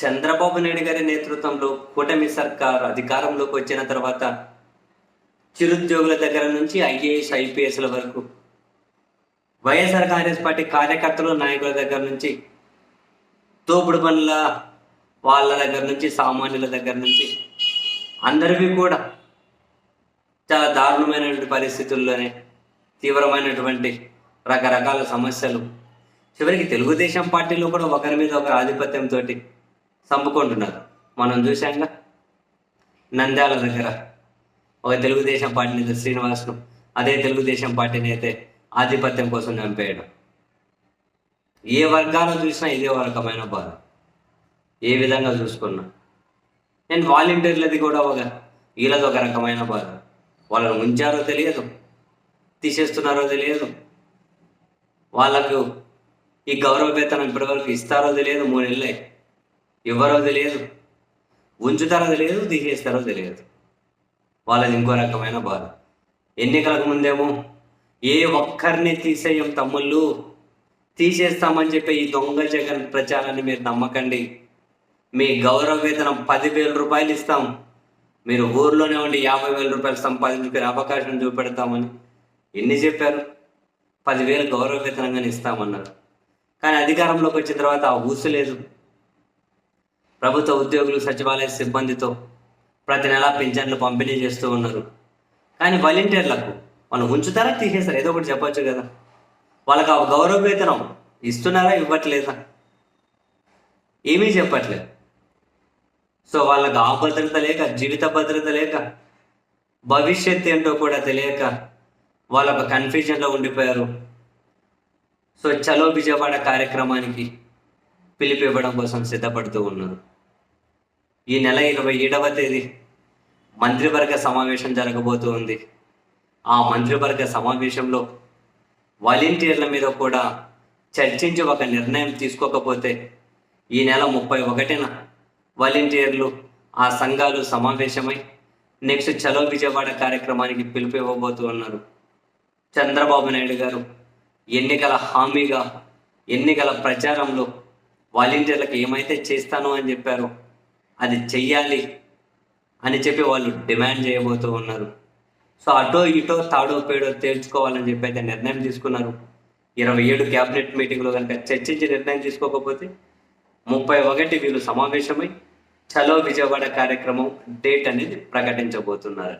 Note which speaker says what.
Speaker 1: చంద్రబాబు నాయుడు గారి నేతృత్వంలో కూటమి సర్కార్ అధికారంలోకి వచ్చిన తర్వాత చిరుద్యోగుల దగ్గర నుంచి ఐఏఎస్ ఐపీఎస్ల వరకు వైఎస్ఆర్ కాంగ్రెస్ పార్టీ కార్యకర్తలు నాయకుల దగ్గర నుంచి తోపుడు పనుల వాళ్ళ దగ్గర నుంచి సామాన్యుల దగ్గర నుంచి అందరివి కూడా చాలా దారుణమైనటువంటి పరిస్థితుల్లోనే తీవ్రమైనటువంటి రకరకాల సమస్యలు. చివరికి తెలుగుదేశం పార్టీలో కూడా ఒకరి మీద ఒకరు ఆధిపత్యంతో చంపుకుంటున్నారు మనం చూసాంగా నంద్యాల దగ్గర ఒక తెలుగుదేశం పార్టీ నేత శ్రీనివాస్ను అదే తెలుగుదేశం పార్టీని అయితే ఆధిపత్యం కోసం చంపేయడం. ఏ వర్గాలు చూసినా ఇదే ఒక రకమైన బాధ. ఏ విధంగా చూసుకున్నా. నేను వాలంటీర్లది కూడా ఒక వీళ్ళది ఒక రకమైన బాధ. వాళ్ళని ఉంచారో తెలియదు. తీసేస్తున్నారో తెలియదు. వాళ్ళకు ఈ గౌరవ వేతనం ఇప్పటివరకు ఇస్తారో తెలియదు మూడు నెలలే ఎవరో తెలియదు. ఉంచుతారో తెలియదు తీసేస్తారో తెలియదు. వాళ్ళది ఇంకో రకమైన బాధ. ఎన్నికలకు ముందేమో ఏ ఒక్కరిని తీసేయం తమ్ముళ్ళు తీసేస్తామని చెప్పి ఈ దొంగ జగన్ ప్రచారాన్ని మీరు నమ్మకండి. మీ గౌరవ వేతనం పదివేల రూపాయలు ఇస్తాం. మీరు ఊర్లోనే ఉండి యాభై వేల రూపాయలు సంపాదించుకునే అవకాశం చూపెడతామని ఎన్ని చెప్పారు? పదివేలు గౌరవ వేతనంగానే ఇస్తామన్నారు. కానీ అధికారంలోకి వచ్చిన తర్వాత ఆ ఊసు లేదు. ప్రభుత్వ ఉద్యోగులు సచివాలయ సిబ్బందితో ప్రతి నెల పింఛన్లు పంపిణీ చేస్తూ ఉన్నారు. కానీ వాలంటీర్లకు వాళ్ళు ఉంచుతారా తీసేస్తారు? ఏదో ఒకటి చెప్పొచ్చు కదా. వాళ్ళకి ఆ గౌరవ వేతనం ఇస్తున్నారా ఇవ్వట్లేదా? ఏమీ చెప్పట్లేదు. సో వాళ్ళకి ఆ భద్రత లేక జీవిత భద్రత లేక భవిష్యత్ ఏంటో కూడా తెలియక వాళ్ళ ఒక కన్ఫ్యూజన్లో ఉండిపోయారు. సో చలో విజయవాడ కార్యక్రమానికి పిలిపి ఇవ్వడం కోసం సిద్ధపడుతూ ఉన్నారు. ఈ నెల ఇరవై ఏడవ తేదీ మంత్రివర్గ సమావేశం జరగబోతూ ఉంది. ఆ మంత్రివర్గ సమావేశంలో వాలంటీర్ల మీద కూడా చర్చించి ఒక నిర్ణయం తీసుకోకపోతే ఈ నెల ముప్పై ఒకటిన వాలంటీర్లు ఆ సంఘాలు సమావేశమై నెక్స్ట్ చలో విజయవాడ కార్యక్రమానికి పిలుపు ఇవ్వబోతూ ఉన్నారు. చంద్రబాబు నాయుడు గారు ఎన్నికల హామీగా ఎన్నికల ప్రచారంలో వాలంటీర్లకు ఏమైతే చేస్తానో అని చెప్పారో అది చెయ్యాలి అని చెప్పి వాళ్ళు డిమాండ్ చేయబోతూ ఉన్నారు. సో అటో ఇటో తాడో పేడో తేల్చుకోవాలని చెప్పి అయితే నిర్ణయం తీసుకున్నారు. ఇరవై ఏడు క్యాబినెట్ మీటింగ్లో కనుక చర్చించి నిర్ణయం తీసుకోకపోతే ముప్పై ఒకటి వీళ్ళు సమావేశమై చలో విజయవాడ కార్యక్రమం డేట్ అనేది ప్రకటించబోతున్నారు